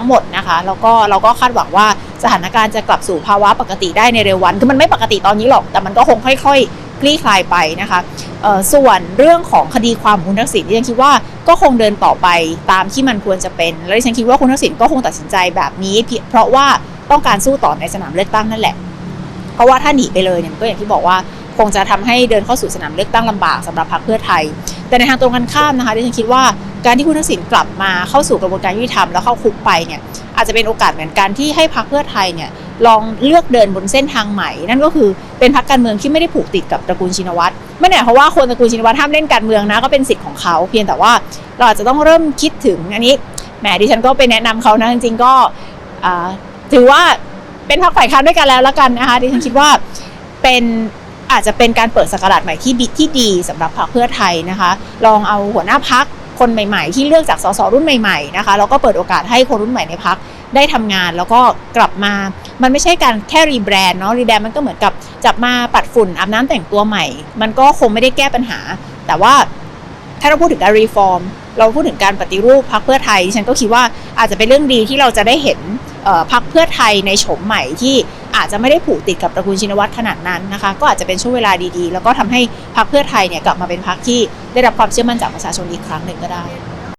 ทั้งหมดนะคะแล้วก็เราก็คาดหวังว่าสถานการณ์จะกลับสู่ภาวะปกติได้ในเร็ววันคือมันไม่ปกติตอนนี้หรอก แต่มันก็คงค่อยๆคลี่คลายไปนะคะส่วนเรื่องของคดีความคุณทักษิณที่ฉันคิดว่าก็คงเดินต่อไปตามที่มันควรจะเป็น และดิฉันคิดว่าคุณทักษิณก็คงตัดสินใจแบบนี้เพียเพราะว่าต้องการสู้ต่อในสนามเลือกตั้งนั่นแหละ เพราะว่าถ้าหนีไปเลยเนี่ยมันก็อย่างที่บอกว่าคงจะทำให้เดินเข้าสู่สนามเลือกตั้งลำบากสำหรับพรรคเพื่อไทย แต่ในทางตรงกันข้ามนะคะดิฉันคิดว่าการที่คุณทักษิณกลับมาเข้าสู่กระบวนการยุติธรรมแล้วเข้าคุกไปเนี่ยอาจจะเป็นโอกาสเหมือนกันที่ให้พรรคเพื่อไทยเนี่ยลองเลือกเดินบนเส้นทางใหม่ นั่นก็คือเป็นพรรคการเมืองที่ไม่ได้ผูกติดกับตระกูลชินวัตรไม่ได้หมายความว่าคนตระกูลชินวัตรห้ามเล่นการเมืองนะก็เป็นสิทธิ์ของเขาเพียงแต่ว่าเราอาจจะต้องเริ่มคิดถึงอันนี้แหมดิฉันก็ไปแนะนำเขานะจริงๆก็ถือว่าเป็นพรรคฝ่ายค้านด้วยกันแล้วละกันนะคะดิฉันคิดว่าเป็น อาจจะเป็นการเปิดสกราชใหม่ที่ดีที่ดีสำหรับพรรคเพื่อไทยนะคะ ลองเอาหัวหน้าพักคนใหม่ ๆ ที่เลือกจากสสรุ่นใหม่ๆนะคะแล้วก็เปิดโอกาสให้คนรุ่นใหม่ในพักได้ทำงานแล้วก็กลับมา มันไม่ใช่การแค่รีแบรนด์เนาะรีแบรนด์มันก็เหมือนกับจับมาปัดฝุ่นอาบน้ำแต่งตัวใหม่ มันก็คงไม่ได้แก้ปัญหา แต่ว่าถ้าเราพูดถึงการรีฟอร์มเราพูดถึงการปฏิรูปพักเพื่อไทย ฉันก็คิดว่าอาจจะเป็นเรื่องดีที่เราจะได้เห็นพักเพื่อไทยในโฉมใหม่ที่ อาจจะไม่ได้ผูกติดกับตระกูลชินวัตรขนาดนั้นนะคะ ก็อาจจะเป็นช่วงเวลาดีๆ แล้วก็ทำให้พรรคเพื่อไทยเนี่ยกลับมาเป็นพรรคที่ได้รับความเชื่อมั่นจากประชาชนอีกครั้งหนึ่งก็ได้